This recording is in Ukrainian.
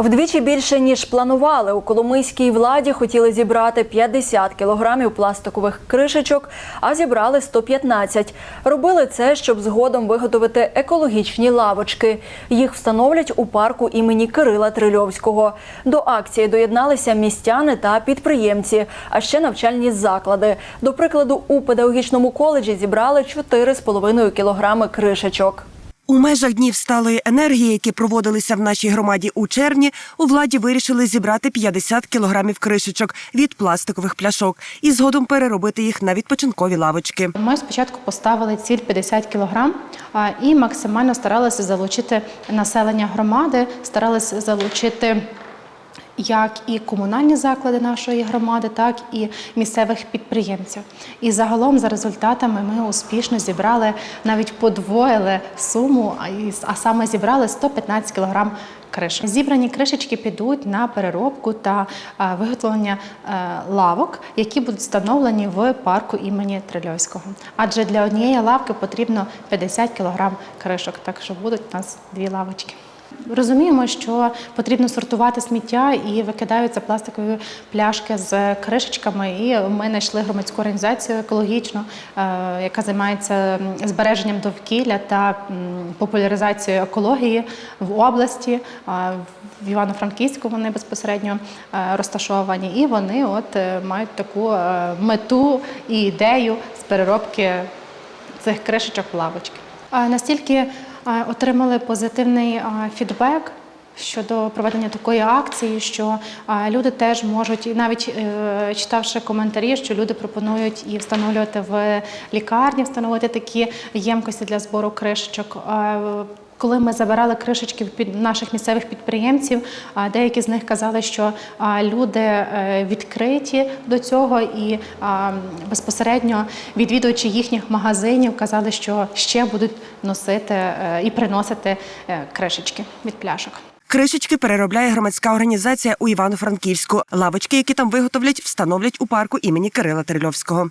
Вдвічі більше ніж планували. У Коломийській владі хотіли зібрати 50 кілограмів пластикових кришечок, а зібрали 115. Робили це, щоб згодом виготовити екологічні лавочки. Їх встановлять у парку імені Кирила Трильовського. До акції доєдналися містяни та підприємці, а ще навчальні заклади. До прикладу, у педагогічному коледжі зібрали 4,5 кілограми кришечок. У межах днів сталої енергії, які проводилися в нашій громаді у червні, у владі вирішили зібрати 50 кілограмів кришечок від пластикових пляшок і згодом переробити їх на відпочинкові лавочки. Ми спочатку поставили ціль 50 кілограм і максимально старалися залучити населення громади, старалися залучити. Як і комунальні заклади нашої громади, так і місцевих підприємців. І загалом, за результатами, ми успішно зібрали навіть подвоїли суму, а саме зібрали 115 кілограм кришок. Зібрані кришечки підуть на переробку та виготовлення е, лавок, які будуть встановлені в парку імені Трильовського. Адже для однієї лавки потрібно 50 кілограм кришок, так що будуть у нас дві лавочки. Розуміємо, що потрібно сортувати сміття і викидаються пластикові пляшки з кришечками. І ми знайшли громадську організацію екологічну, е, яка займається збереженням довкілля та популяризацією екології в області. В Івано-Франківську вони безпосередньо е, розташовані, і вони от е, мають таку е, мету і ідею з переробки цих кришечок в лавочки. Настільки е, отримали позитивний е, фідбек щодо проведення такої акції, що е, люди теж можуть, і навіть е, читавши коментарі, що люди пропонують і встановлювати в лікарні, встановити такі ємкості для збору кришечок. Коли ми забирали кришечки від наших місцевих підприємців, деякі з них казали, що люди е, відкриті до цього і безпосередньо відвідувачі їхніх магазинів казали, що ще будуть носити е, і приносити е, кришечки від пляшок. Кришечки переробляє громадська організація у Івано-Франківську. Лавочки, які там виготовлять, встановлять у парку імені Кирила Трильовського.